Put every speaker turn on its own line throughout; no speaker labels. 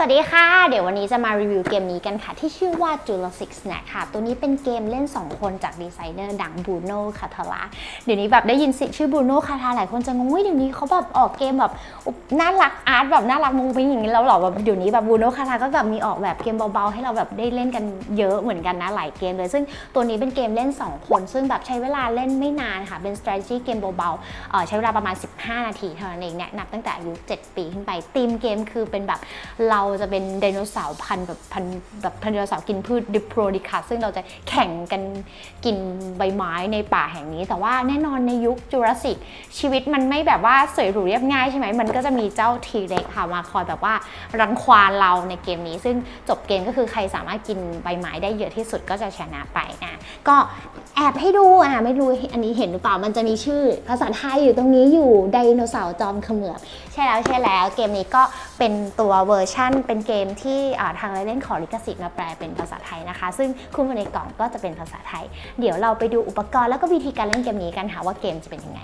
สวัสดีค่ะ เดี๋ยววันนี้จะมารีวิวเกมนี้กันค่ะ ที่ชื่อว่า Jurassic Snack ค่ะ ตัวนี้เป็นเกมเล่น 2 คนจากดีไซเนอร์ดังบูโน่คาทาลาเดี๋ยวนี้แบบได้ยินชื่อบูโน่คาทาหลายคนจะงงว่าเดี๋ยวนี้เขาแบบออกเกมแบบน่ารักอาร์ตแบบน่ารักมุ้งมิ้งอย่างนี้แล้วหรอแบบเดี๋ยวนี้แบบบูโน่คาทาก็แบบมีออกแบบเกมเบาๆ ให้เราแบบได้เล่นกันเยอะเหมือนกันนะหลายเกมเลย ซึ่งตัวนี้เป็นเกมเล่น 2 คน ซึ่งแบบใช้เวลาเล่นไม่นานค่ะเป็น strategy เกมเบาๆใช้เวลาประมาณ 15 นาทีเท่านั้นเองเนี่ยนับตั้งแต่อายุ 7 ปีขึ้นไปธีมเกมคือเป็นแบบเราจะเป็นไดโนเสาร์พันแบบพันแบบพันไดโนเสาร์กินพืชดิโพรดิคัสซึ่งเราจะแข่งกันกินใบไม้ในป่าแห่งนี้ แต่ว่าแน่นอนในยุคจูราสสิกชีวิตมันไม่แบบว่าสวยหรูเรียบง่ายใช่ไหมมันก็จะมีเจ้าทีเร็กค่ะมาคอยแบบว่ารังควานเราในเกมนี้ ซึ่งจบเกมก็คือใครสามารถกินใบไม้ได้เยอะที่สุดก็จะชนะไปนะก็ แอบให้ดูอะไม่รู้อันนี้เห็นหรือเปล่ามันจะมีชื่อ ภาษาไทยอยู่ตรงนี้อยู่ไดโนเสาร์จอมเขมือบใช่แล้วใช่แล้ว เกมนี้ก็เป็นตัวเวอร์ชั่น เป็นเกมที่ทางเล่นขอลิขสิทธิ์มาแปลเป็นภาษาไทยนะคะ ซึ่งคุณมาในกล่องก็จะเป็นภาษาไทย เดี๋ยวเราไปดูอุปกรณ์แล้วก็วิธีการเล่นเกมนี้กันค่ะว่าเกมจะเป็นยังไง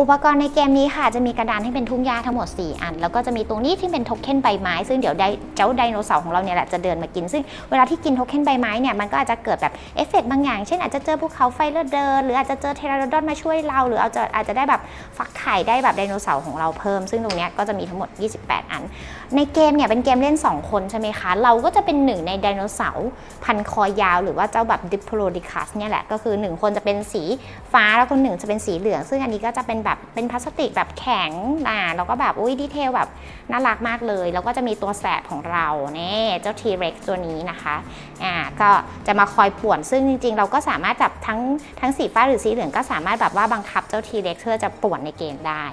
อุปกรณ์ในเกมนี้ค่ะ จะมีกระดานให้เป็นทุ่งหญ้าทั้งหมด 4 อัน แล้วก็จะมีตรงนี้ที่เป็นโทเค็นใบไม้ ซึ่งเดี๋ยวไดเจ้าไดโนเสาร์ของเราเนี่ยแหละจะเดินมากิน ซึ่งเวลาที่กินโทเค็นใบไม้เนี่ยมันก็อาจจะเกิดแบบเอฟเฟกต์บางอย่าง เช่นอาจจะเจอภูเขาไฟเลือดเดิน หรืออาจจะเจอเทราโดดอนมาช่วยเรา หรืออาจจะอาจจะได้แบบฟักไข่ได้แบบไดโนเสาร์ของเราเพิ่ม ซึ่งตรงนี้ก็จะมีทั้งหมด 28 อัน ในเกมเนี่ยเป็นเกมเล่น 2 คนใช่ไหมคะ เราก็จะเป็นหนึ่งในไดโนเสาร์พันคอยาว หรือว่าเจ้าแบบดิ p โ o ดิคัสเนี่ยแหละก็คือ 1 คนจะเป็นสีฟ้าแล้วคนหนึ่งจะเป็นสีเหลือง ซึ่งอันนี้ก็จะเป็นแบบเป็นพลาสติกแบบแข็งอ่าแล้วก็แบบอุ้ยดีเทลแบบน่ารักมากเลย แล้วก็จะมีตัวแสบของเราเนี่เจ้า T-Rex ตัวนี้นะคะอ่าก็จะมาคอยป่วนซึ่งจริง ๆ เราก็สามารถจับทั้งทั้งสีฟ้าหรือสีเหลืองก็สามารถแบบว่าบังคับเจ้า T-Rex เพื่อจะป่วนในเกมได้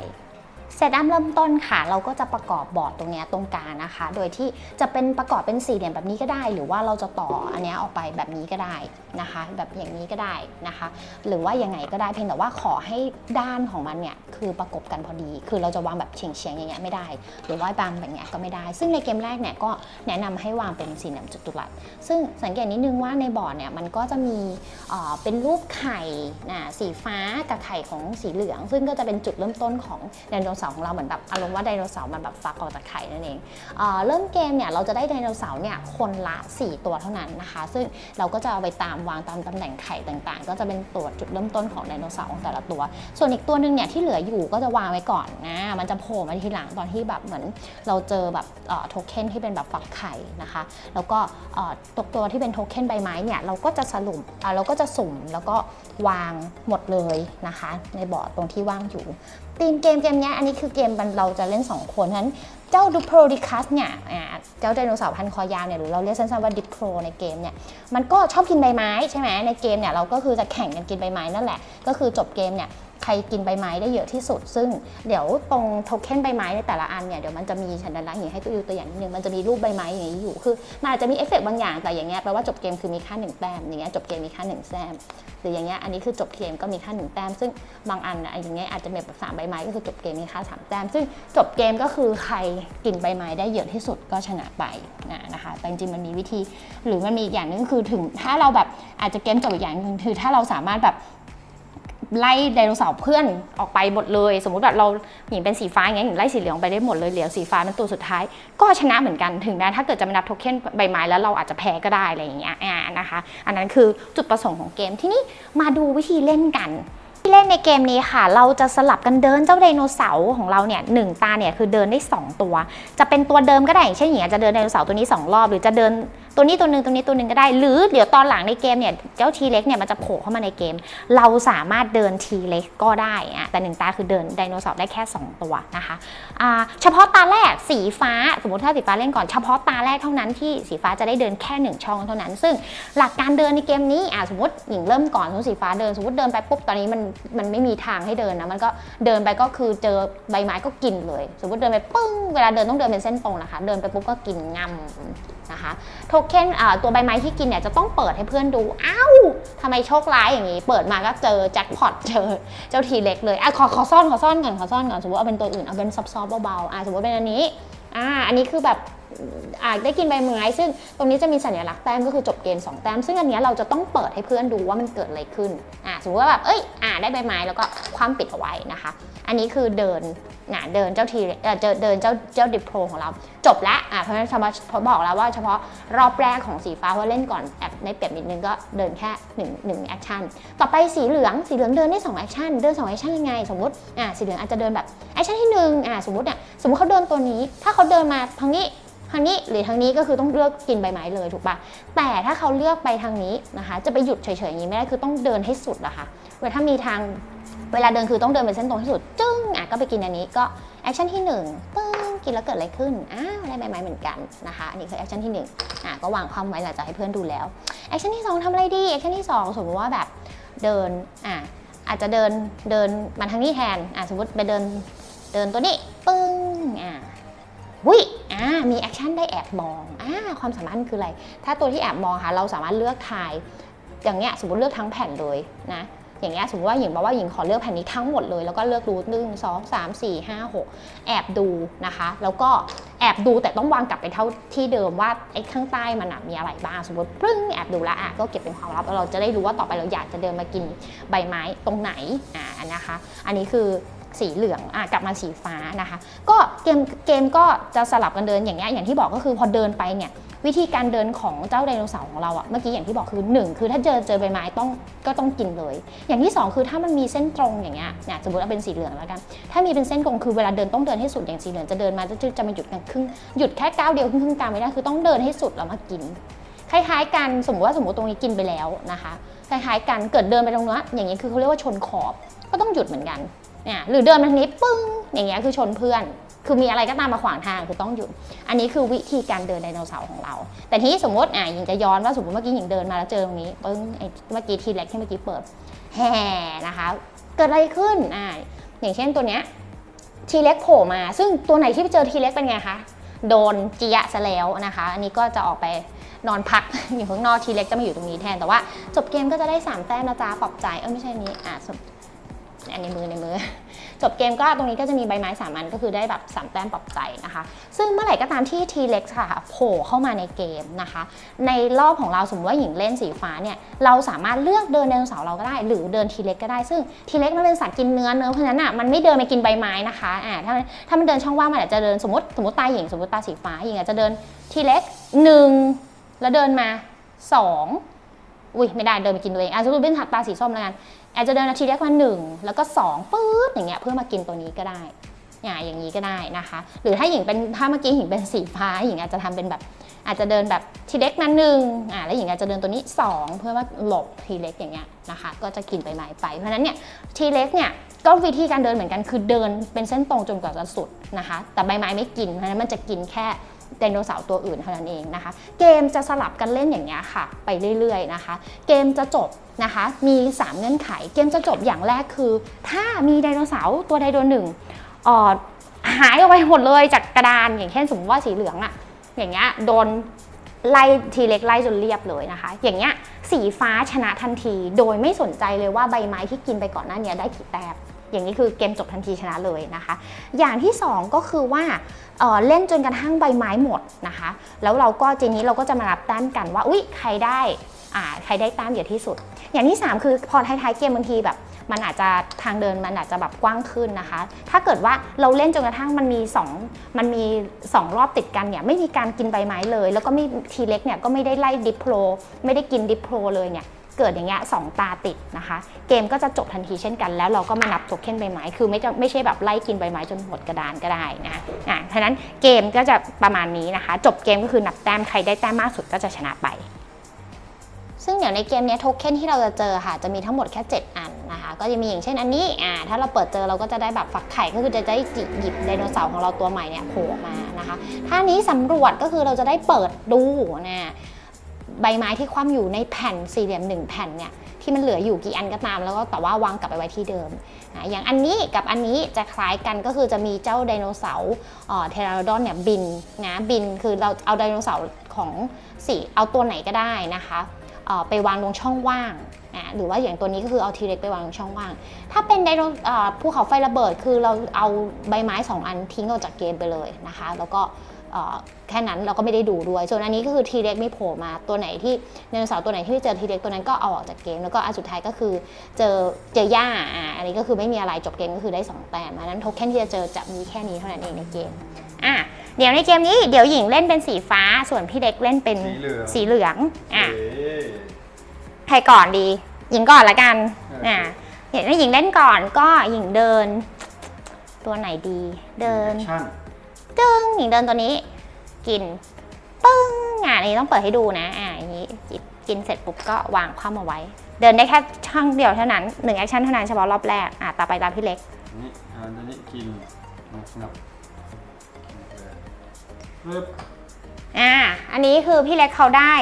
เซตอัพเริ่มต้นค่ะ เราก็จะประกอบบอร์ดตรงนี้ตรงกลางนะคะ โดยที่จะเป็นประกอบเป็นสี่เหลี่ยมแบบนี้ก็ได้ หรือว่าเราจะต่ออันนี้ออกไปแบบนี้ก็ได้นะคะ แบบอย่างนี้ก็ได้นะคะ หรือว่ายังไงก็ได้เพียงแต่ว่าขอให้ด้านของมันเนี่ยคือประกบกันพอดี คือเราจะวางแบบเฉียงเฉียงอย่างเงี้ยไม่ได้ หรือว่าบางแบบเนี้ยก็ไม่ได้ ซึ่งในเกมแรกเนี่ยก็แนะนำให้วางเป็นสี่เหลี่ยมจัตุรัส ซึ่งสังเกตนิดนึงว่าในบอร์ดเนี่ยมันก็จะมีเอ่อเป็นรูปไข่นะสีฟ้ากับไข่ของสีเหลือง ซึ่งก็จะเป็นจุดเริ่มต้นของไดโนเสาร์ของเราเหมือนแบบอารมณ์ว่าไดโนเสาร์มันแบบฟักออกจากไข่นั่นเองเอเริ่มเกมเนี่ยเราจะได้ไดโนเสาร์เนี่ยคนละ 4 ตัวเท่านั้นนะคะ ซึ่งเราก็จะเอาไปตามวางตามตำแหน่งไข่ต่างๆ ก็จะเป็นตัวจุดเริ่มต้นของไดโนเสาร์ของแต่ละตัว ส่วนอีกตัวหนึ่งเนี่ยที่เหลืออยู่ก็จะวางไว้ก่อนนะมันจะโผล่มาทีหลังตอนที่แบบเหมือนเราเจอแบบโทเค็นที่เป็นแบบฟักไข่นะคะ แล้วก็ตัวตัวที่เป็นโทเค็นใบไม้เนี่ยเราก็จะสรุปเราก็จะสุ่มแล้วก็วางหมดเลยนะคะ ในบอร์ดตรงที่ว่างอยู่ ตีมเกมเกมเนี้ยอันนี้คือเกมเราจะเล่น 2 คนฉะนั้นเจ้าดูโปรดิคัสเนี่ยอ่าเจ้าไดโนเสาร์พันคอยาวเนี่ยหรือเราเรียกสั้นๆว่าดิโครในเกมเนี่ยมันก็ชอบกินใบไม้ใช่ไหมในเกมเนี่ยเราก็คือจะแข่งกันกินใบไม้นั่นแหละ ก็คือจบเกมเนี่ย ใครกินใบไม้ได้เยอะที่สุด ซึ่งเดี๋ยวตรงโทเค็นใบไม้ในแต่ละอันเนี่ยเดี๋ยวมันจะมีสัญลักษณ์อย่างให้ตัวอยู่ตัวอย่างนิดนึงมันจะมีรูปใบไม้อย่างนี้อยู่คือมันอาจจะมีเอฟเฟกต์บางอย่างแต่อย่างเงี้ยแปลว่าจบเกมคือมีค่าหนึ่งแต้มอย่างเงี้ยจบเกมมีค่าหนึ่งแต้มหรืออย่างเงี้ยอันนี้คือจบเกมก็มีค่าหนึ่งแต้มซึ่งบางอันอะอย่างเงี้ยอาจจะแบบสามใบไม้ก็คือจบเกมมีค่าสามแต้มซึ่งจบเกมก็คือใครกินใบไม้ได้เยอะที่สุดก็ชนะไปนะนะคะแต่จริงมันมีวิธี หรือมันมีอีกอย่างนึงคือถึงถ้าเราแบบอาจจะเกมจบอีกอย่างนึงคือถ้าเราสามารถแบบ ไล่ไดโนเสาร์เพื่อนออกไปหมดเลย สมมุติแบบเราหญิงเป็นสีฟ้าอย่างเงี้ยหญิงไล่สีเหลืองไปได้หมดเลยเหลือสีฟ้าเป็นตัวสุดท้าย ก็ชนะเหมือนกันถึงแม้ถ้าเกิดจะมานับโทเค็นใบไม้แล้วเราอาจจะแพ้ก็ได้อะไรอย่างเงี้ยอ่านะคะ อันนั้นคือจุดประสงค์ของเกมที่นี่มาดูวิธีเล่นกันที่เล่นในเกมนี้ค่ะ เราจะสลับกันเดินเจ้าไดโนเสาร์ของเราเนี่ยหนึ่งตาเนี่ยคือเดินได้ 2 ตัว จะเป็นตัวเดิมก็ได้อย่างเช่นอย่างจะเดินไดโนเสาร์ตัวนี้ 2 รอบ หรือจะเดิน ตัวนี้ตัวหนึ่งตัวนี้ตัวหนึ่งก็ได้ หรือเดี๋ยวตอนหลังในเกมเนี่ยเจ้าทีเล็กเนี่ยมันจะโผล่เข้ามาในเกม เราสามารถเดินทีเล็กก็ได้อะแต่หนึ่งตาคือเดินไดโนเสาร์ได้แค่ 2 ตัวนะคะอ่าเฉพาะตาแรกสีฟ้าสมมติถ้าสีฟ้าเล่นก่อนเฉพาะตาแรกเท่านั้นที่สีฟ้าจะได้เดินแค่หนึ่งช่องเท่านั้น ซึ่งหลักการเดินในเกมนี้อ่าสมมติหญิงเริ่มก่อนสมมติสีฟ้าเดินสมมติเดินไปปุ๊บตอนนี้มันมันไม่มีทางให้เดินนะมันก็เดินไปก็คือเจอใบไม้ก็กินเลย สมมติเดินไปปึ้งเวลาเดินต้องเดินเป็นเส้นตรงนะคะ เดินไปปุ๊บก็กินงำนะคะโทเค็นตัวใบไม้ที่กินเนี่ยจะต้องเปิดให้เพื่อนดูอ้าวทำไมโชคร้ายอย่างนี้ เปิดมาก็เจอแจ็คพอตเจอเจ้าทีเล็กเลยอะขอขอซ่อนขอซ่อนก่อนขอซ่อนก่อนสมมติเอาเป็นตัวอื่นเอาเป็นซอฟต์ๆเบาๆอะสมมติเป็นอันนี้อ่าอันนี้คือแบบ อาจได้กินใบไม้ซึ่งตรงนี้จะมีสัญลักษณ์แต้มก็คือจบเกม2แต้มซึ่งอันนี้เราจะต้องเปิดให้เพื่อนดูว่ามันเกิดอะไรขึ้นอ่าสมมติว่าแบบเอ้ยอ่าได้ใบไม้แล้วก็คว่ำปิดเอาไว้นะคะ อันนี้คือเดินนะเดินเจ้าทีเอ่อเดินเจ้าเจ้าดิโพรของเรา จบละอ่าเพราะฉะนั้นเฉพาะบอกแล้วว่าเฉพาะรอบแรกของสีฟ้าว่าเล่นก่อนแอบในเปรียบนิดนึงก็เดินแค่1นึ่งหนึ่งแอคชั่นต่อไปสีเหลืองสีเหลืองเดินได้2แอคชั่นเดิน2แอคชั่นยังไง สมมติอ่าสีเหลืองอาจจะเดินแบบแอคชั่นที่1อ่าสมมติเนี่ยสมมติเขาเดินตัวนี้ ถ้าเขาเดินมาทางนี้ ทางนี้หรือทางนี้ก็คือต้องเลือกกินใบไม้เลยถูกปะแต่ถ้าเขาเลือกไปทางนี้นะคะ จะไปหยุดเฉยๆอย่างนี้ไม่ได้คือต้องเดินให้สุดนะคะเวลาถ้ามีทางเวลาเดินคือต้องเดินเป็นเส้นตรงที่สุด จึ้งอะก็ไปกินอันนี้ก็แอคชั่นที่1ปึ้งกินแล้วเกิดอะไรขึ้นอ้าวได้ใบไม้เหมือนกันนะคะ อันนี้คือแอคชั่นที่1อะก็วางความไว้หลังจากให้เพื่อนดูแล้วแอคชั่นที่ 2ทำอะไรดีแอคชั่นที่ 2 สมมติว่าแบบเดินอะอาจจะเดินเดินมาทางนี้แทนอะสมมติไปเดินเดินตัวนี้ปึ้งอะ วิอ่ามีแอคชั่นได้แอบมองอ่าความสามารถมันคืออะไร ถ้าตัวที่แอบมองค่ะ เราสามารถเลือกทาย อย่างเงี้ยสมมติเลือกทั้งแผ่นเลยนะ อย่างเงี้ยสมมติว่าหญิงบอกว่าหญิงขอเลือกแผ่นนี้ทั้งหมดเลย แล้วก็เลือกรูทหนึ่งสองสามสี่ห้าหกแอบดูนะคะ แล้วก็แอบดูแต่ต้องวางกลับไปเท่าที่เดิมว่าไอ้ข้างใต้มันมีอะไรบ้าง สมมติปึ้งแอบดูแล้วอะก็เก็บเป็นความลับแล้วเราจะได้รู้ว่าต่อไปเราอยากจะเดินมากินใบไม้ตรงไหนอ่านะคะ อันนี้คือ สีเหลืองอะกลับมาสีฟ้านะคะ ก็เกมเกมก็จะสลับกันเดินอย่างเงี้ยอย่างที่บอกก็คือพอเดินไปเนี่ยวิธีการเดินของเจ้าไดโนเสาร์ของเราอะเมื่อกี้อย่างที่บอกคือหนึ่งคือถ้าเจอเจอใบไม้ต้องก็ต้องกินเลย อย่างที่ 2 คือถ้ามันมีเส้นตรงอย่างเงี้ยเนี่ยสมมติว่าเป็นสีเหลืองแล้วกัน ถ้ามีเป็นเส้นตรงคือเวลาเดินต้องเดินให้สุดอย่างสีเหลืองจะเดินมาจะจะมาหยุดกันครึ่งหยุดแค่ก้าวเดียวครึ่งครึ่งกลางไม่ได้คือต้องเดินให้สุดแล้วมากิน คล้ายๆกันสมมติว่าสมมติตรงนี้กินไปแล้วนะคะคล้ายๆกันเกิดเดินไปตรงนั้อย่างเงี้ยคือเขาเรียกว่าชนขอบก็ต้องหยุดเหมือนกัน เนี่ยหรือเดินมาทางนี้ปึ้งอย่างเงี้ยคือชนเพื่อน คือมีอะไรก็ตามมาขวางทางคือต้องหยุด อันนี้คือวิธีการเดินไดโนเสาร์ของเรา แต่ทีนี้สมมติอะหญิงจะย้อนว่าสมมติเมื่อกี้หญิงเดินมาแล้วเจอตรงนี้ปึ้งไอ้เมื่อกี้ทีแรกที่เมื่อกี้เปิดแห่นะคะ เกิดอะไรขึ้นอ่าอย่างเช่นตัวเนี้ยทีเล็กโผล่มา ซึ่งตัวไหนที่ไปเจอทีเล็กเป็นไงคะโดนจียะซะแล้วนะคะ อันนี้ก็จะออกไปนอนพักอยู่ข้างนอกทีเล็กจะมาอยู่ตรงนี้แทนแต่ว่า จบเกมก็จะได้ 3 แต้มนะจ๊ะปลอบใจเออไม่ใช่นี้อะ ในมือในมือ จบเกมก็ตรงนี้ก็จะมีใบไม้สามอันก็คือได้แบบสามแต้มปลอบใจนะคะ ซึ่งเมื่อไหร่ก็ตามที่ T-Rex ค่ะโผล่เข้ามาในเกมนะคะ ในรอบของเราสมมติว่าหญิงเล่นสีฟ้าเนี่ยเราสามารถเลือกเดินไดโนเสาร์เราก็ได้ หรือเดินทีเล็กก็ได้ ซึ่งทีเล็กมันเป็นสัตว์กินเนื้อเนื้อเพราะฉะนั้นอะมันไม่เดินไปกินใบไม้นะคะอ่าถ้าถ้ามันเดินช่องว่างมันอาจจะเดินสมมติสมมติตาหญิงสมมติตาสีฟ้าหญิงอาจจะเดินทีเล็กหนึ่งแล้วเดินมาสองอุ้ยไม่ได้เดินไปกินตัวเองอะสมมติเป็นตาสีส้มแล้วกัน อาจจะเดินนาทีแรกมาหนึ่งแล้วก็สองปื๊ดอย่างเงี้ยเพื่อมากินตัวนี้ก็ได้เนี่ยอย่างนี้ก็ได้นะคะ หรือถ้าหญิงเป็นถ้าเมื่อกี้หญิงเป็นสีฟ้าหญิงอาจจะทำเป็นแบบ อาจจะเดินแบบทีเล็กมาหนึ่งอ่าแล้วหญิงอาจจะเดินตัวนี้ 2 เพื่อว่าหลบทีเล็กอย่างเงี้ยนะคะ ก็จะกินใบไม้ไปเพราะนั้นเนี่ยทีเล็กเนี่ยก็วิธีการเดินเหมือนกันคือเดินเป็นเส้นตรงจนกว่าจะสุดนะคะ แต่ใบไม้ไม่กินเพราะนั้นมันจะกินแค่ ไดโนเสาร์ตัวอื่นเท่านั้นเองนะคะ เกมจะสลับกันเล่นอย่างเงี้ยค่ะ ไปเรื่อยๆนะคะ เกมจะจบนะคะมี 3 เงื่อนไข เกมจะจบอย่างแรกคือ ถ้ามีไดโนเสาร์ตัวใดตัวหนึ่งออหายออกไปหมดเลยจากกระดาน อย่างเช่นสมมติว่าสีเหลืองอะอย่างเงี้ยโดนไล่ทีเล็กไล่จนเรียบเลยนะคะ อย่างเงี้ยสีฟ้าชนะทันที โดยไม่สนใจเลยว่าใบไม้ที่กินไปก่อนหน้านี้ได้กี่แต้ม อย่างนี้คือเกมจบทันทีชนะเลยนะคะ อย่างที่สองก็คือว่าเเล่นจนกระทั่งใบไม้หมดนะคะ แล้วเราก็ทีนี้เราก็จะมานับต้มกันว่า อุ๊ย ใครได้อ่าใครได้ต้มเยอะที่สุด อย่างที่ 3 คือพอท้ายๆเกมบางทีแบบ มันอาจจะทางเดินมันอาจจะแบบกว้างขึ้นนะคะ ถ้าเกิดว่าเราเล่นจนกระทั่งมันมี2มันมี 2 รอบติดกันเนี่ยไม่มีการกินใบไม้เลย แล้วก็ไม่ทีเล็กเนี่ยก็ไม่ได้ไล่ดิปโพลไม่ได้กินดิปโพลเลยเนี่ย เกิดอย่างเงี้ยสองตาติดนะคะ เกมก็จะจบทันทีเช่นกัน แล้วเราก็มานับโทเค็นใบไม้ คือไม่จะไม่ใช่แบบไล่กินใบไม้จนหมดกระดานก็ได้นะอะฉะนั้นเกมก็จะประมาณนี้นะคะ จบเกมก็คือนับแต้มใครได้แต้มมากสุดก็จะชนะไป ซึ่งเดี๋ยวในเกมนี้โทเค็นที่เราจะเจอค่ะ จะมีทั้งหมดแค่ 7 อันนะคะ ก็จะมีอย่างเช่นอันนี้อ่าถ้าเราเปิดเจอเราก็จะได้แบบฟักไข่ก็คือจะได้หยิบไดโนเสาร์ของเราตัวใหม่เนี่ยโผล่มานะคะ ถ้านี้สำรวจก็คือเราจะได้เปิดดูนะ ใบไม้ที่คว่ำอยู่ในแผ่นสี่เหลี่ยมหนึ่งแผ่นเนี่ยที่มันเหลืออยู่กี่อันก็ตาม แล้วก็แต่ว่าวางกลับไปไว้ที่เดิมนะอย่างอันนี้กับอันนี้จะคล้ายกันก็คือจะมีเจ้าไดโนเสาร์เทราโดอนเนี่ยบินนะบินคือเราเอาไดโนเสาร์ของสีเอาตัวไหนก็ได้นะคะไปวางลงช่องว่างนะหรือว่าอย่างตัวนี้ก็คือเอาทีเล็กไปวางลงช่องว่าง ถ้าเป็นไดโนภูเขาไฟระเบิด คือเราเอาใบไม้ 2 อันทิ้งออกจากเกมไปเลยนะคะ แล้วก็ แค่นั้นเราก็ไม่ได้ดูด้วย ส่วนอันนี้ก็คือทีเล็กไม่โผล่มาตัวไหนที่ไดโนเสาร์ตัวไหนที่เจอทีเล็กตัวนั้นก็เอาออกจากเกม แล้วก็อันสุดท้ายก็คือเจอเจอย่าอ่าอันนี้ก็คือไม่มีอะไรจบเกมก็คือได้สองแต้มอันนั้นโทเค็นที่จะเจอจะมีแค่นี้เท่านั้นเองในเกมอะเดี๋ยวในเกมนี้เดี๋ยวหญิงเล่นเป็นสีฟ้าส่วนพี่เล็กเล่นเป็น
สีเหลือง
สีเหลืองอะ
เอ๊ะ
ใครก่อนดี หญิงก่อนละกัน
โอเค
อะเห็นว่าหญิงเล่นก่อนก็หญิงเดิน ตัวไหนดี เดิน จึ้งหญิงเดินตัวนี้ กินปึ้งอะนนี้ต้องเปิดให้ดูนะอะอย่างนี้จิบกินเสร็จปุ๊บก็วางคว่ำเอาไว้ เดินได้แค่ช่องเดียวเท่านั้นหนึ่งแอคชั่นเท่านั้นเฉพาะรอบแรกอะต่อไปตามพี่เล็ก
นี่อ่าตัวนี้กินงับงับปึ๊บ
อ่าอันนี้คือพี่เล็กเขาได้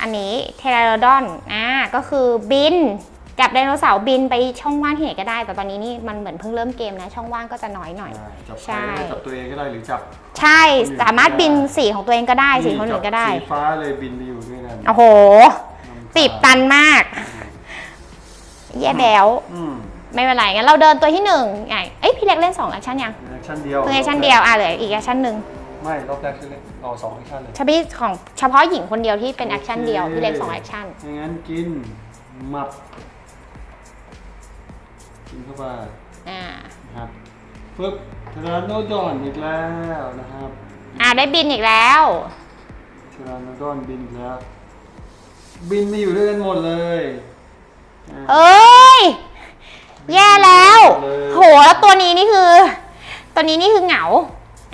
อันนี้เทเลโรดอนอ่าก็คือบิน จับไดโนเสาร์บินไปช่องว่างที่ไหนก็ได้ แต่ตอนนี้นี่มันเหมือนเพิ่งเริ่มเกมนะช่องว่างก็จะน้อยหน่อย
อ่าจับ
ใช่
ใครก็ได้จับตัวเองก็ได้หรือจับ
ใช่สามารถบินสีของตัวเองก็ได้สีคนอื่นก็ได้
จับสีฟ้าเลยบินไปอยู่ด้วยกัน
โอ้โหตีบตันมาก แย่แบว
อืม
ไม่เป็นไรงั้นเราเดินตัวที่หนึ่งไงเอ้ยพี่เล็กเล่นสองแอคชั่นยัง
แอคชั่นเดียว
เพิ่งแอคชั่นเดียวอะเหลืออีกแอคชั่นหนึ่ง
ไม่รอบแรกคือเล่นเอาสองแอคชั่นเลย
เฉพาะของเฉพาะหญิงคนเดียวที่เป็นแอคชั่นเดียวพี่เล็กสองแอคชั่น
อย่างนั้นกินหมับ กินเข้าไป
อ่า
นะครับปึ๊บเทรานโนดอนอีกแล้วนะครับ
อ่าได้บินอีกแล้ว
เทรานโนดอนบินอีกแล้ว บินมาอยู่ด้วยกันหมดเลยอะ
เอ้ย แย่แล้ว
เลย
โห แล้วตัวนี้นี่คือ ตัวนี้นี่คือเหงา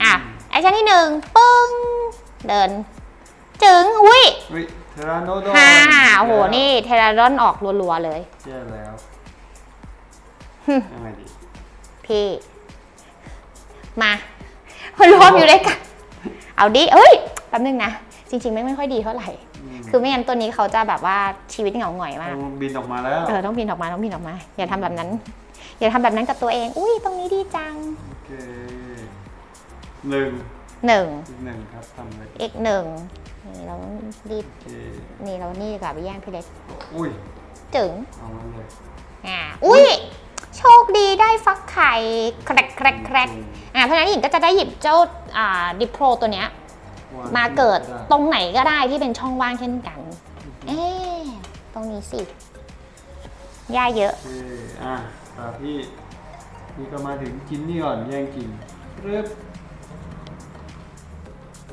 อะแอคชั่นที่หนึ่งปึ้ง เดิน จึง อุ้ย
เฮ้ยเทรานโนดอน
ฮ่าโอ้โห นี่เทเลรอนออกรัวๆเลย
แย่แล้ว
หึ
ยังไงดี
พี่ มา มันรวมอยู่ด้วยกัน เอาดิเอ้ยแป๊บนึงนะ จริงๆไม่ไม่ค่อยดีเท่าไหร่
ม
คือไม่งั้นตัวนี้เขาจะแบบว่าชีวิตเหงาหงอยมาก
เอาบินออกมาแล้ว
เออต้องบินออกมาต้องบินออกมา อย่าทำแบบนั้น อย่าทำแบบนั้นกับตัวเอง อุ้ยตรงนี้ดีจัง
โอเคหนึ่ง
หนึ่ง
อีกหนึ่งครับทำเลย
อีกหนึ่งนี่เรารีบ
โอเค
นี่เรานี่ดีกว่าไปแย่งพี่เล็ก
อุ้ย
จึง
เอางั้นเลย
อ่าอุ้ย โชคดีได้ฟักไข่แครกแครกแครกอ่าเพราะฉะนั้นหญิงก็จะได้หยิบเจ้าอ่าดิโปรตัวเนี้ย
วง
มาเกิด
ได้
ตรงไหนก็ได้ที่เป็นช่องว่างเช่นกัน เอ๊ะตรงนี้สิหญ้าเยอะ
โอเคอะตาพี่ นี่ก็มาถึงกินนี่ก่อน แย่งกินรึบ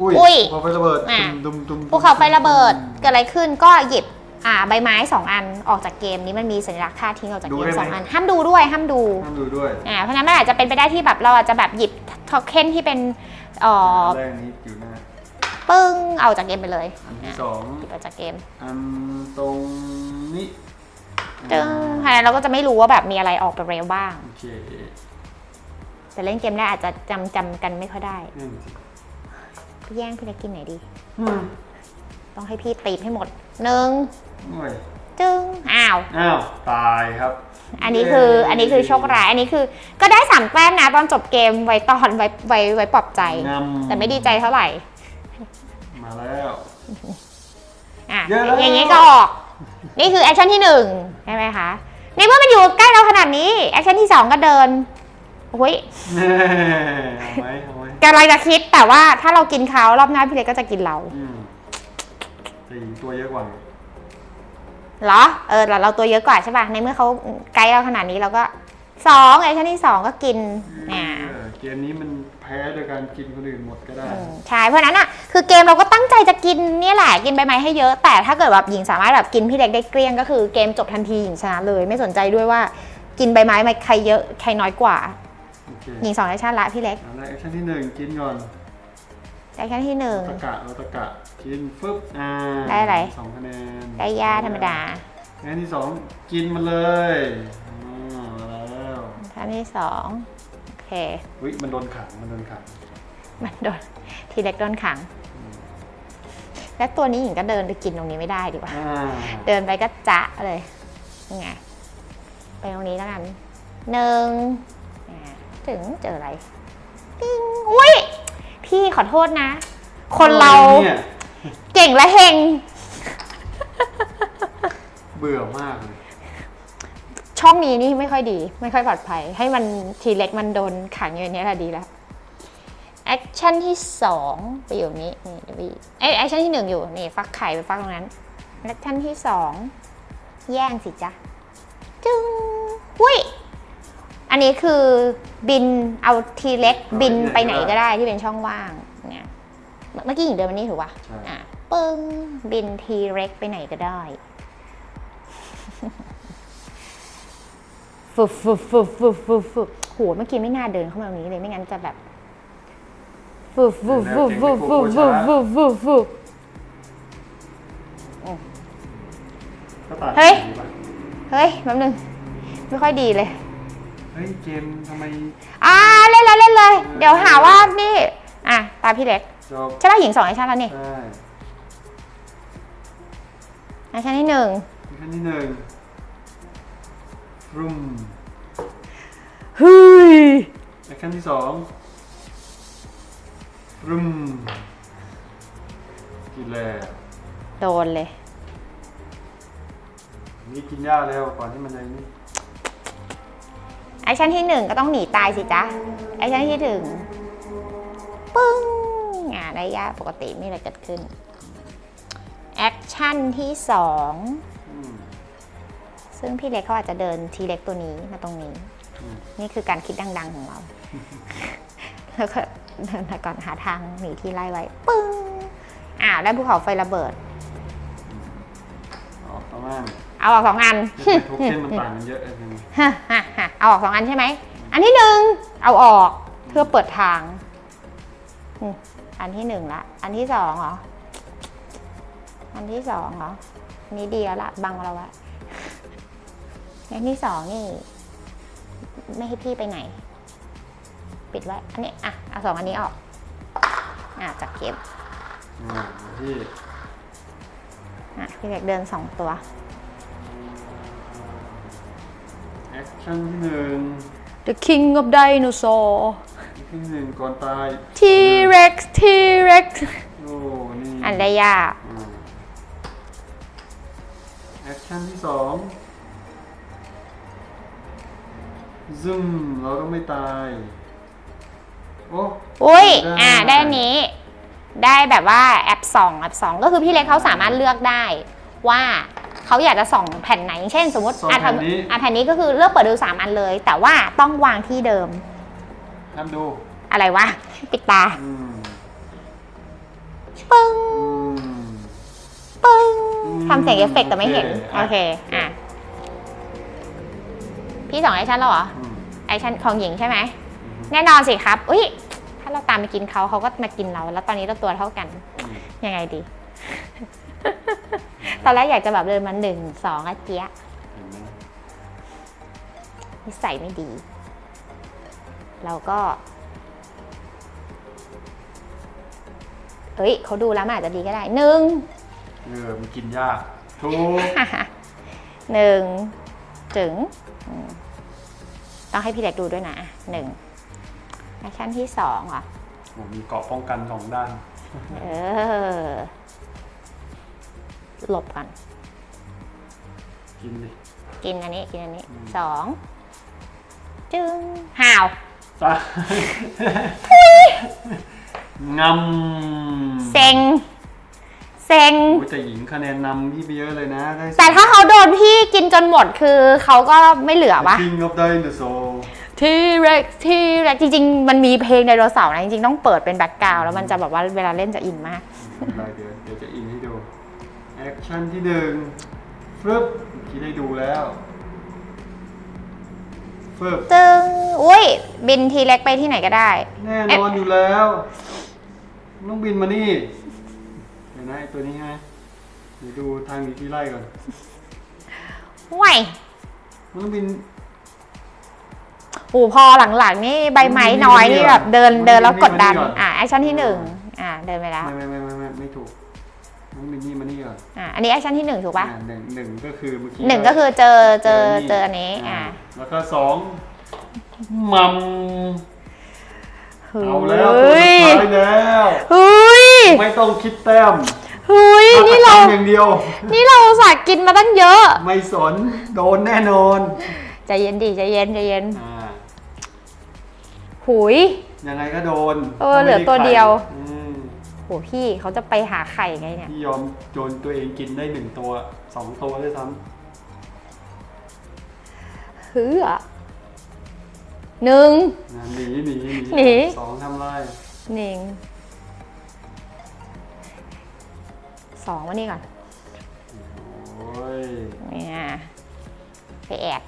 อุ้ย
อุ้ย
ภูเขาไฟระเบิด
อะ
ดุมดุมดุม
ภูเขาไฟระเบิดเกิดอะไรขึ้นก็หยิบ อ่าใบไม้สองอันออกจากเกมนี้มันมีสัญลักษณ์ค่าทิ้งออกจากเกมสองอันห้ามดูด้วยห้ามดู
ห้ามดูด้วย
อ่าเพราะฉะนั้นมันอาจจะเป็นไปได้ที่แบบเราอาจจะแบบหยิบโทเค็นที่เป็นเอ่อ
แรกนี้อยู่หน้า
ปึ้งเอาจากเกมไปเลย
อันที่
อะ
สอง
หยิบออกจากเกม
อันตรงนี้
จึ้งเพราะฉะนั้นเราก็จะไม่รู้ว่าแบบมีอะไรออกไปเร็วบ้าง
โอเค
แต่เล่นเกมแรกอาจจะจำจำกันไม่ค่อยได้
นั่นสิ
พี่แย่งพี่เล็กกินไหนดี
อืม
ต้องให้พี่ตีบให้หมดหนึ่ง
โอ้ย
จึ้งอ้าว
อ้าว ตายครับ
อันนี้คืออันนี้คือโชคร้ายอันนี้คือ ก็ได้สามแต้มนะตอนจบเกมไว้ตอนไว้ไว้ไว้ปลอบใจ
งำ
แต่ไม่ดีใจเท่าไหร่
มาแล้ว
อะ
เยอะแล้ว
อย่างนี้ก็ออก นี่คือแอคชั่นที่หนึ่งใช่ไหมคะในเมื่อมันอยู่ใกล้เราขนาดนี้แอคชั่นที่สองก็เดินโอ้ย
แน่เอาไหมเอาไหม
กำลังจะคิดแต่ว่าถ้าเรากินเขารอบหน้าพี่เล็กก็จะกินเรา
อืมแต่หญิงตัวเยอะกว่า
เหรอ เออเราเราตัวเยอะกว่าใช่ป่ะ ในเมื่อเขาไกลเราขนาดนี้เราก็สองแอคชั่นที่สองก็กินเนี่ย
เออเกมนี้มันแพ้โดยการกินคนอื่นหมดก็ได้
อืมใช่เพราะฉะนั้นอะคือเกมเราก็ตั้งใจจะกินเนี่ยแหละกินใบไม้ให้เยอะ แต่ถ้าเกิดแบบหญิงสามารถแบบกินพี่เล็กได้เกลี้ยงก็คือเกมจบทันทีหญิงชนะเลย ไม่สนใจด้วยว่ากินใบไม้ใครเยอะใครน้อยกว่า
โอเค
หญิงสองแอคชั่นละพี่เล็ก
เอาละแอคชั่นที่หนึ่งกินก่อน
แอคชั่นที่หนึ่ง
ตะกะเราตะกะกินฟึบอ่า
ได้อะไร
สองคะแนน
ได้ยาธรรมดา
แอคชั่นที่สองกินมาเลยอ่ามาแล้ว
แอคชั่นที่สองโอเค
วิมันโดนขังมันโดนขัง
มันโดนทีเล็กโดนขัง และตัวนี้หญิงก็เดินไปกินตรงนี้ไม่ได้ดีกว่า
อ่า
เดินไปก็จะเลยนี่ไงไปตรงนี้แล้วกันหนึ่งอ่าถึงเจออะไร ปิ้ง อุ้ย พี่ขอโทษนะ คนเรา
เนี่ย
เก่งและเฮง
เบื่อมากเลย
ช่องนี้นี่ไม่ค่อยดี ไม่ค่อยปลอดภัย ให้มันทีเล็กมันโดนขังอยู่ในนี้แหละดีแล้วแอคชั่นที่สองไปอยู่นี้นี่เดี๋ยวไปเอ้ยแอคชั่นที่หนึ่งอยู่นี่ฟักไข่ไปฟักตรงนั้นแอคชั่นที่สองแย่งสิจ๊ะจึงหุ้ยอันนี้คือ บินเอาทีเล็กบินไปไหนก็ได้ที่เป็นช่องว่างเนี่ยเมื่อกี้หญิงเดินมานี่ถูกปะ
ใช่
อะปึ้งบินทีเล็กไปไหนก็ได้ฝึกฝึกฝึกฝึกฝึกฝึกโหเมื่อกี้ไม่น่าเดินเข้ามาตรงนี้เลยไม่งั้นจะแบบฝึกฝึกฝึกฝึกฝึกฝึกฝึกฝึกฝึก
ก็ตัด
เฮ้ย
ดีป่ะ
เฮ้ยแป๊บนึง ไม่ค่อยดีเลย
เฮ้ยเกมทำไม
อ่าเล่นเลยเล่นเลย เดี๋ยวหาว่านี่ อะตามพี่เล็ก
จบ
ใช่ป่ะหญิงสองไอชั่นแล้วนี่
ใช่
ไอชั่นที่หนึ่ง
ขั้นที่หนึ่งรุม
เฮ้ย
แอคชั่นที่สองรุมกินแล้ว
โดนเลย
นี่กินยากแล้วก่อนที่มันจะนี่
ไอคชั่นที่หนึ่งก็ต้องหนีตายสิจ๊ะไอคชั่นที่ถึงปึ้งอ่าได้ยากปกติไม่มีอะไรเกิดขึ้นแอคชั่นที่สองซึ่งพี่เล็กเขาอาจจะเดินทีเล็กตัวนี้มาตรงนี้ นี่คือการคิดดัง ๆ ของเรา แล้วก็เดินมาก่อนหาทางหนีที่ไล่ไว้ปึ้งอ่าได้ภูเขาไฟระเบิด
ออกประมาณ
เอาออกสองอัน
ทุกเส้นมันต่างกันเยอะเลยทีนี้
ฮะฮะฮะเอาออกสองอันใช่ไหม อันที่หนึ่งเอาออกเพื่อเปิดทางอืมอันที่หนึ่งละ อันที่สองเหรอ อันที่สองเหรออันนี้ดีแล้วละบังเราไว้อันที่สองนี่ ไม่ให้พี่ไปไหน ปิดไว้ อันนี้อะเอาสองอันนี้ออก อะจับเก็บ
อืมที่
อะพี่เล็กเดินสองตัว
แอคชั่นที่หนึ่ง
The King of Dinosaur
แอคชั่นที่หนึ่งก่อนตาย
T-Rex T-Rex
โอ้นี่
อันได้ยาก
อืมแอคชั่นที่สองซึมเราต้องไม่ตาย โอ้
อุ้ย
ได้
อ่าได้อันนี้ ได้แบบว่าแอปสองแอปสองก็คือพี่เล็กเขาสามารถเลือกได้ว่า เขาอยากจะส่องแผ่นไหน เช่นสมมติ
สอง
อะ
แผ่นนี้
อะแผ่นนี้ก็คือเลือกเปิดดูสามอันเลย แต่ว่าต้องวางที่เดิม
ห้ามดู
อะไรวะปิดตา
อืม
ปึ้ง
อืม
ปึ้ง
อืม
ทำเสียงเอฟเฟกต์แต่ไม่เห็น
โอ
โอ
เค
เค อะพี่สองไอชั่นแล้วเหรอ
อืม
ไอชั่นของหญิงใช่ไหม
อืม
แน่นอนสิครับ อุ้ย ถ้าเราตามไปกินเขาเขาก็มากินเรา แล้วตอนนี้เราตัวเท่ากัน
อืม
ยังไงดี ตอนแรกอยากจะแบบเดินมาหนึ่งสองอะเจี๊ยะ
เห็นไหม
นิสัยไม่ดี เราก็เฮ้ยเขาดูแล้วมันอาจจะดีก็ได้หนึ่ง
เออมันกินยากถูก
หนึ่งถึงอืมต้องให้พี่เล็กดูด้วยนะหนึ่งแอคชั่นที่สองเหรอ
ผมมีเกราะป้องกันสองด้าน
เออ หลบก่อน
กินดิ
กินอันนี้กินอันนี้
อืม
สองจึงห่าว
ตางำ
เซ็งเซ็ง
โอ้ยแต่หญิงคะแนนนำพี่ไปเยอะเลยนะได้
แต่ถ้าเขาโดนพี่กินจนหมดคือเขาก็ไม่เหลือวะ
คิงออฟไดโนเสาร์
ทีเร็กทีเร็กจริง ๆ มันมีเพลงไดโนเสาร์นะ จริง ๆ ต้องเปิดเป็นแบ็กกราวด์แล้วมันจะแบบว่าเวลาเล่นจะอินมาก
อะไรเดี๋ยวเดี๋ยวจะอินให้ดู แอคชั่นที่หนึ่งฟึบคิดให้ดูแล้วฟึบ
ตึงอุ้ย บินทีเล็กไปที่ไหนก็ได้
แน่นอนอยู่แล้วต้องบินมานี่ เห็นไหมไอ้ตัวนี้ไงเดี๋ยวดูทางหนีที่ไล่ก่อน
ห่วย
มันต้องบิน
โอ้พอหลังๆ นี่ใบไม้น้อยนี่แบบเดินเดินแล้วกดดัน อะแอคชั่นที่หนึ่งอะเดินไปแล้ว
ไม่ไม่ไม่ไม่ไม่ไม่ถูก มันบินนี่มานี่ก่อน
อะอันนี้แอคชั่นที่หนึ่งถูกปะ
อ่าหนึ่งหนึ่งก็คือเมื่อกี้
หนึ่งก็คือเจอเจอเจออันนี้อะ
แล้วก็สองมัม
เฮ้
เอาแล้วตัวยสุดท้ายแล้ว
เฮ้ย
ไม่ต้องคิดแต้ม
เฮ้ยนี่เรา
ฆตกมอย่างเดียว
นี่เราอุตสาห์กินมาตั้งเยอะ
ไม่สนโดนแน่นอน
ใจเย็นดิใจเย็นใจเย็น
อ่า
หุย
ยังไงก็โดน
เออเหลือตัวเดียว
อืม
โหพี่เขาจะไปหาไข่ไงเนี่ย
พี่ยอมโดนตัวเองกินได้หนึ่งตัวสองตัวด้วยซ้
เฮือหนึ่งำ
นะหนีหนี
หนี
สองทำไร
หนึ่งสองวันนี้ก่อน
โอ้ย
เนี่ยไปแอบ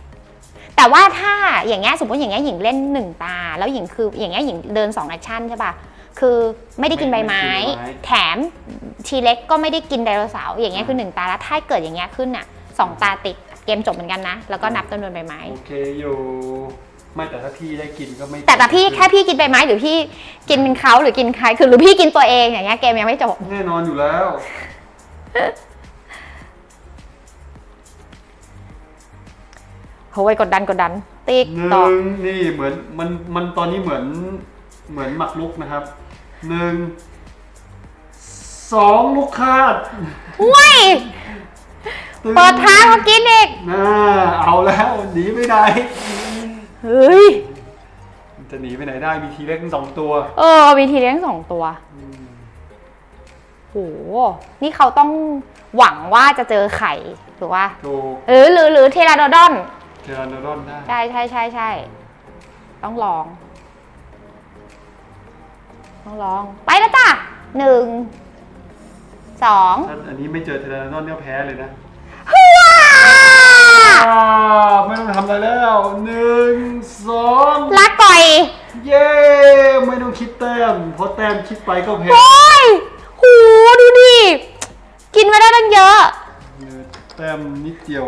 แต่ว่าถ้าอย่างเงี้ยสมมติอย่างเงี้ยหญิงเล่นหนึ่งตา แล้วหญิงคืออย่างเงี้ยหญิงเดินสองแอคชั่นใช่ป่ะ คือไม่ได้กินใบไม้ แถมทีเล็กก็ไม่ได้กินไดโนเสาร์อย่างเงี้ยคือหนึ่งตาแล้วถ้าเกิดอย่างเงี้ยขึ้นอะสองตาติดเกมจบเหมือนกันนะ แล้วก็นับจำนวนใบไม้
โอเคอยู่ไม่แต่ถ้าพี่ได้กินก็ไม่
แต่แต่พี่แค่พี่กินใบไม้หรือพี่กินเป็นเขาหรือกินใครคือหรือพี่กินตัวเองอย่างเงี้ยเกมยังไม่จบ
แน่นอนอยู่แล้ว
โอ้ยกดดันกดดัน ติ๊ก
หนึ่
ตอก
งนี่เหมือนมันมันตอนนี้เหมือนเหมือนหมักลุกนะครับ หนึ่งสองลูกคาด
เว้ย
ตึง
เปิดทางมากินอีก
น่าเอาแล้วหนีไม่ได้
เฮ้ย
มันจะหนีไปไหนได้มีทีเล็กทั้งสองตัว
เออมีทีเลี้ยงสองตัว
อืม
โหนี่เขาต้องหวังว่าจะเจอไข่ถูกป่ะ
ถูก
เออหรือหรือเทราโดดอน
เทอราโนดอนได้
ใช่ใช่ใช่ใช่ต้องลอง ต้องลอง ไปแล้วจ้ะหนึ่งสอง
ถ้าอันนี้ไม่เจอเทอราโนดอนเนี่ยแพ้เลยนะ
ฮึ่า
อ้าวไม่ต้องทำอะไรแล้วหนึ่งสอง
ลาก่อย
เย้ไม่ต้องคิดแต้มเพราะแต้มคิดไปก็แพ้
โอ้ยโหดูดิกินมาได้ตั้งเยอะ
แต้มนิดเดียว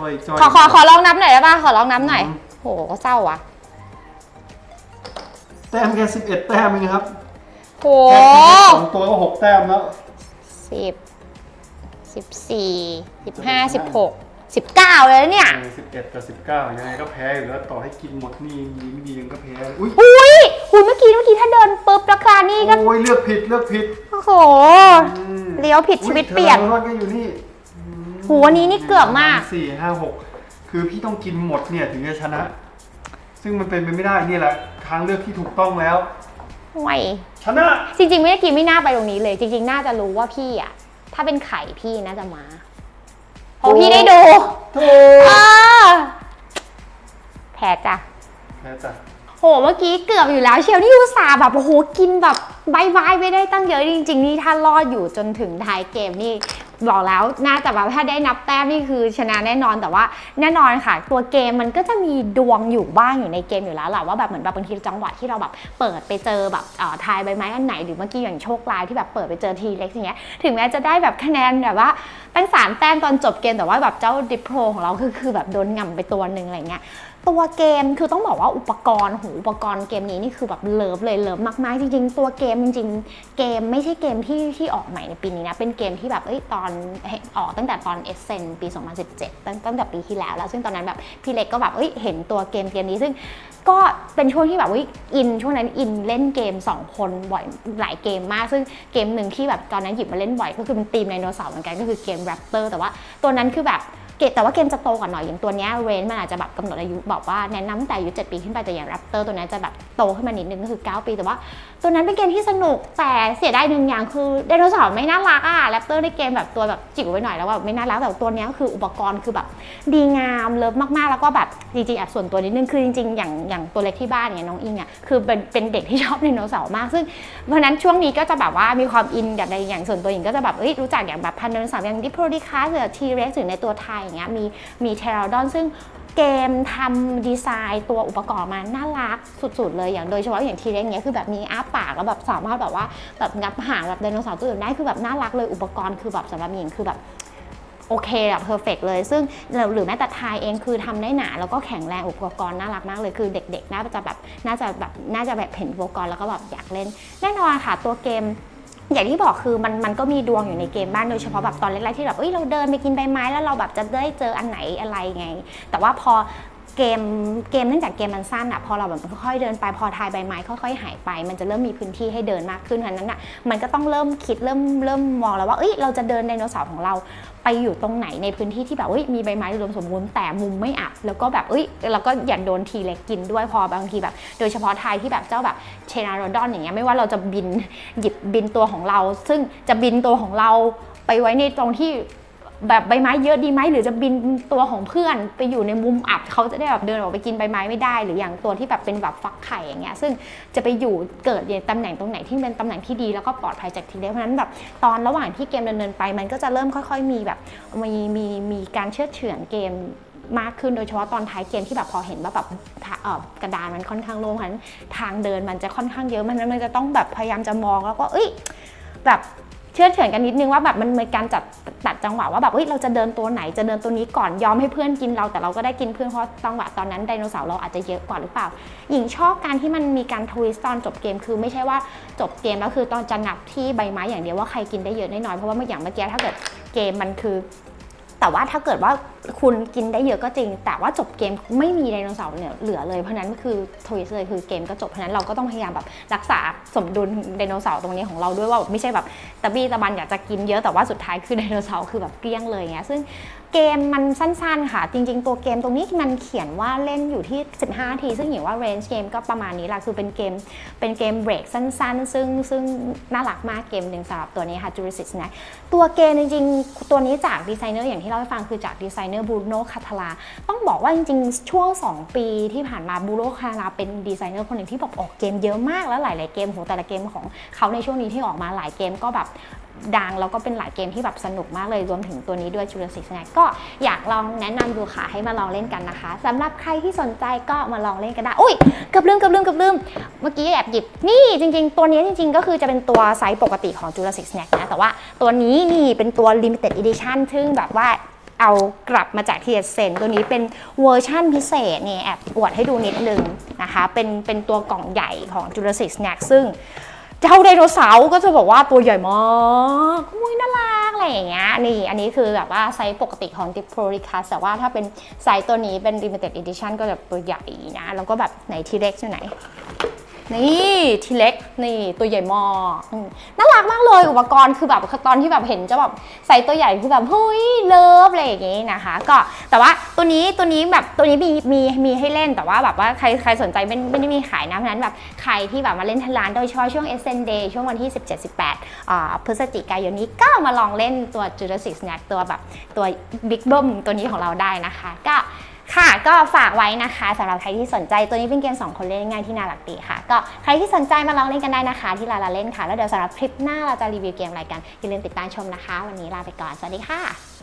ล่อยจ้อย
ขอขอขอลองนับหน่อยได้ป่ะขอลองนับหน่อย
อืม
โหก็เศร้าว่ะ
แต้มแค่สิบเอ็ดแต้มเองครับ
โห
แค่ทีเล็กสองตัวก็หกแต้มแล้ว
สิบสิบสี่สิบห้าสิบหกสิบเก้าเลยนะเนี่ย
สิบเอ็ดกับสิบเก้ายังไงก็แพ้อยู่แล้วต่อให้กินหมดนี่ดีไม่ดียังก็แพ้อุ้ย
อุ้ยคุณเมื่อกี้เมื่อกี้ถ้าเดินปุ๊บราคานี่ก็
โอ้ยเลือกผิดเลือกผิด
โอ้โห
อืม
เลี้ยวผิดชีวิตเปลี่ยน
อุ๊ทอราโดอนก็อยู่นี่
โหวันนี้นี่เกือบมาก
สี่ห้าหกคือพี่ต้องกินหมดเนี่ยถึงจะชนะ ซึ่งมันเป็นไปไม่ได้นี่แหละ ทางเลือกที่ถูกต้องแล้ว
ห่วย
ชนะ
จริงๆไม่ได้กินไม่น่าไปตรงนี้เลย จริง ๆ น่าจะรู้ว่าพี่อะถ้าเป็นไข่พี่น่าจะมาเพราะพี่ได้ดู
ถู
เอกอแพ้จ้ะ
แพ้จ้ะ
โห เมื่อกี้เกือบอยู่แล้วเชียวนี่อุตส่าห์แบบโอ้โหกินแบบบายบายไปได้ตั้งเยอะจริง ๆ นี่ถ้ารอดอยู่จนถึงท้ายเกมนี่บอกแล้วน่าจะแบบถ้าได้นับแต้มนี่คือชนะแน่นอนแต่ว่าแน่นอนค่ะ ตัวเกมมันก็จะมีดวงอยู่บ้างอยู่ในเกมอยู่แล้วแหละว่าแบบเหมือนแบบบางทีจังหวะที่เราแบบเปิดไปเจอแบบทายใบไม้อันไหนหรือเมื่อกี้อย่างโชคลายที่แบบเปิดไปเจอทีเล็กอย่างเงี้ยถึงแม้จะได้แบบคะแนนแบบว่าตั้งสามแต้มตอนจบเกมแต่ว่าแบบเจ้าดิโปรของเราคือคือแบบโดนง่ำไปตัวหนึ่งอะไรเงี้ย ตัวเกมคือต้องบอกว่าอุปกรณ์หูอุปกรณ์เกมนี้นี่คือแบบเลิฟเลยเลิฟมากๆจริง ๆ ตัวเกมจริงๆ เกมไม่ใช่เกมที่ที่ออกใหม่ในปีนี้นะเป็นเกมที่แบบเอ้ยตอนออกตั้งแต่ตอนเอเซนปี 2017 ตั้งตั้งแต่ปีที่แล้วแล้ว ซึ่งตอนนั้นแบบพี่เล็กก็แบบเอ้ยเห็นตัวเกมเกมนี้ซึ่งก็เป็นช่วงที่แบบว่าอินช่วงนั้นอินเล่นเกม 2 คนบ่อยหลายเกมมาก ซึ่งเกมหนึ่งที่แบบตอนนั้นหยิบมาเล่นบ่อยก็คือเป็นทีมไดโนเสาร์เหมือนกันก็คือเกม Raptor แต่ว่าตัวนั้นคือแบบ เกมแต่ว่าเกมจะโตกว่าหน่อยอย่างตัวนี้เรนมันอาจจะแบบกำหนดอายุบอกว่าแนะนำตั้งแต่อายุ7ปีขึ้นไปแต่อย่าง Raptor ตัวนั้นจะแบบโตขึ้นมานิดนึงก็คือ 9 ปี แต่ว่าตัวนั้นเป็นเกมที่สนุกแต่เสียดายหนึ่งอย่างคือไดโนเสาร์ไม่น่ารักอะแรปเตอร์ในเกมแบบตัวแบบจิ๋วไปหน่อยแล้วแบบไม่น่ารักแต่ตัวนี้ยคืออุปกรณ์คือแบบดีงามเลิฟมากๆ แล้วก็แบบจริงๆแอบส่วนตัวนิดนึงคือจริงๆอย่างอย่างตัวเล็กที่บ้านเนี่ยน้องอิงอะคือเป็นเป็นเด็กที่ชอบไดโนเสาร์มาก ซึ่งเพราะฉะนั้นช่วงนี้ก็จะแบบว่ามีความอินกับในอย่างส่วนตัวหญิงก็จะแบบเอ้ยรู้จักอย่างแบบพันธุ์ไดโนเสาร์อย่างดิโพดิคัสหรือทีเร็กซ์หรือในตัวไทยอย่างเงี้ยมีมีเทราดอนซึ่งเกมทำดีไซน์ตัวอุปกรณ์มาน่ารักสุดๆเลยอย่างโดยเฉพาะอย่างทีเร็กเนี้ยคือแบบมีอ้าปากแล้วแบบสามารถแบบว่าแบบงับหางแบบไดโนเสาร์ตัวอื่นได้คือแบบน่ารักเลยอุปกรณ์คือแบบสำหรับหญิงคือแบบโอเคแบบเพอร์เฟกเลย ซึ่งหรือแม้แต่ไทยเองคือทำได้หนาแล้วก็แข็งแรงอุปกรณ์น่ารักมากเลยคือเด็กๆ น่าจะแบบน่าจะแบบน่าจะแบบเห็นอุปกรณ์แล้วก็แบบอยากเล่น แน่นอนค่ะตัวเกม อย่างที่บอกคือมันมันก็มีดวงอยู่ในเกมบ้างโดยเฉพาะแบบตอนแรกๆที่แบบเอ้ยเราเดินไปกินใบไม้แล้วเราแบบจะได้เจออันไหนอะไรไง แต่ว่าพอ เกมเกมเนื่องจากเกมมันสั้นอะพอเราแบบค่อยๆเดินไปพอทายใบไม้ค่อยๆหายไป มันจะเริ่มมีพื้นที่ให้เดินมากขึ้นเพราะนั้นอะมันก็ต้องเริ่มคิดเริ่มเริ่มมองแล้วว่าเอ้ยเราจะเดินไดโนเสาร์ของเราไปอยู่ตรงไหนในพื้นที่ที่แบบเอ้ยมีใบไม้อุดมสมบูรณ์แต่มุมไม่อับ แล้วก็แบบเอ้ยเราก็อย่าโดนทีเล็กกินด้วยพอบางทีแบบ โดยเฉพาะทายที่แบบเจ้าแบบเชนารดอนอย่างเงี้ยไม่ว่าเราจะบินหยิบบินตัวของเรา ซึ่งจะบินตัวของเราไปไว้ในตรงที่ แบบใบไม้เยอะดีไหมหรือจะบินตัวของเพื่อนไปอยู่ในมุมอับเขาจะได้แบบเดินออกไปกินใบไม้ไม่ได้ หรืออย่างตัวที่แบบเป็นแบบฟักไข่อย่างเงี้ยซึ่งจะไปอยู่เกิดในตำแหน่งตรงไหนที่เป็นตำแหน่งที่ดีแล้วก็ปลอดภัยจากทีเดียวเพราะฉะนั้นแบบตอนระหว่างที่เกมดำเนินไป มันก็จะเริ่มค่อย ๆ มีแบบมีมีมีการเชื่อเฉือนเกมมากขึ้นโดยเฉพาะตอนท้ายเกมที่แบบพอเห็นว่าแบบกระดานมันค่อนข้างโล่งเพราะฉะนั้นทางเดินมันจะค่อนข้างเยอะมันมันจะต้องแบบพยายามจะมองแล้วก็เอ้ยแบบ เชื่อเฉือนกันนิดนึงว่าแบบมันมีการจัดตัดจังหวะว่าแบบเฮ้ยเราจะเดินตัวไหนจะเดินตัวนี้ก่อนยอมให้เพื่อนกินเราแต่เราก็ได้กินเพื่อนเพราะจังหวะตอนนั้นไดโนเสาร์เราอาจจะเยอะกว่าหรือเปล่า หญิงชอบการที่มันมีการทวิสต์ตอนจบเกมคือไม่ใช่ว่าจบเกมแล้วคือตอนจะนับที่ใบไม้อย่างเดียวว่าใครกินได้เยอะได้น้อยเพราะว่าเมื่ออย่างเมื่อกี้ถ้าเกิดเกมมันคือ แต่ว่าถ้าเกิดว่าคุณกินได้เยอะก็จริง แต่ว่าจบเกมไม่มีไดโนเสาร์เหลือเหลือเลยเพราะนั้นคือทวิสเลยคือเกมก็จบเพราะฉะนั้นเราก็ต้องพยายามแบบรักษาสมดุลไดโนเสาร์ตรงนี้ของเราด้วยว่าแบบไม่ใช่แบบตะบี้ตะบันอยากจะกินเยอะแต่ว่าสุดท้ายคือไดโนเสาร์คือแบบเกลี้ยงเลยเงี้ยซึ่ง เกมมันสั้นๆค่ะ จริงๆ ตัวเกมตรงนี้มันเขียนว่าเล่นอยู่ที่ 15นาที ซึ่งหญิงว่าเรนจ์เกมก็ประมาณนี้แหละคือเป็นเกมเป็นเกมเบรกสั้น ๆ ซึ่งซึ่งน่ารักมากเกมหนึ่งสำหรับตัวนี้ค่ะ Jurassic Snack ตัวเกมจริงๆ ตัวนี้จากดีไซเนอร์อย่างที่เล่าให้ฟังคือจากดีไซเนอร์บูโนคาทาลาต้องบอกว่าจริงๆ ช่วง 2 ปีที่ผ่านมาบูโนคาทาลาเป็นดีไซเนอร์คนหนึ่งที่แบอกออกเกมเยอะมากแล้วหลายๆเกมของแต่ละเกมของเขาในช่วงนี้ที่ออกมาหลายเกมก็แบบดังแล้วก็เป็นหลายเกมที่แบบสนุกมากเลยรวมถึงตัวนี้ด้วย Jurassic Snack ก็อยากลองแนะนำดูค่ะให้มาลองเล่นกันนะคะสำหรับใครที่สนใจก็มาลองเล่นกันได้อุ้ยเกือบลืมเกือบลืมเกือบลืมเมื่อกี้แอบหยิบนี่จริง ๆ ตัวนี้จริง ๆ ก็คือจะเป็นตัวไซส์ปกติของ Jurassic Snack นะแต่ว่าตัวนี้นี่เป็นตัว Limited Edition ซึ่งแบบว่าเอากลับมาจากเทีเอเซนตัวนี้เป็นเวอร์ชั่นพิเศษนี่แอบอวดให้ดูนิดนึงนะคะเป็นเป็นตัวกล่องใหญ่ของ Jurassic Snack ซึ่ง เจ้าไดโนเสาร์ก็จะบอกว่าตัวใหญ่มากอุ้ยน่ารักอะไรอย่างเงี้ยนี่อันนี้คือแบบว่าไซส์ปกติของ Diplodocus แต่ว่าถ้าเป็นไซส์ตัวนี้เป็น Limited Edition ก็จะตัวใหญ่นะ แล้วก็แบบไหนทีเล็กอยู่ไหน นี่ทีเล็กนี่ตัวใหญ่มากอืมน่ารักมากเลยอุปกรณ์คือแบบตอนที่แบบเห็นจะแบบใส่ตัวใหญ่คือแบบเฮ้ยเลิฟอะไรอย่างงี้นะคะ ก็แต่ว่าตัวนี้ตัวนี้แบบตัวนี้มีมีมีให้เล่นแต่ว่าแบบว่าใครใครสนใจไม่ไม่ได้มีขายนะเพราะนั้นแบบใครที่แบบมาเล่นที่ร้านโดยเฉพาะช่วง s n Day ช่วงวันที่ 17-18อ่าพฤศจิกายนนี้ก็มาลองเล่นตัว Jurassic Snack ตัวแบบตัว Big b u m ตัวนี้ของเราได้นะคะ ก็ ค่ะก็ฝากไว้นะคะสำหรับใครที่สนใจตัวนี้เป็นเกม 2 คนเล่นง่ายที่น่ารักดีค่ะ ก็ใครที่สนใจมาลองเล่นกันได้นะคะ ที่ลาลาเล่นค่ะ แล้วเดี๋ยวสำหรับคลิปหน้าเราจะรีวิวเกมอะไรกันอย่าลืมติดตามชมนะคะ วันนี้ลาไปก่อน สวัสดีค่ะ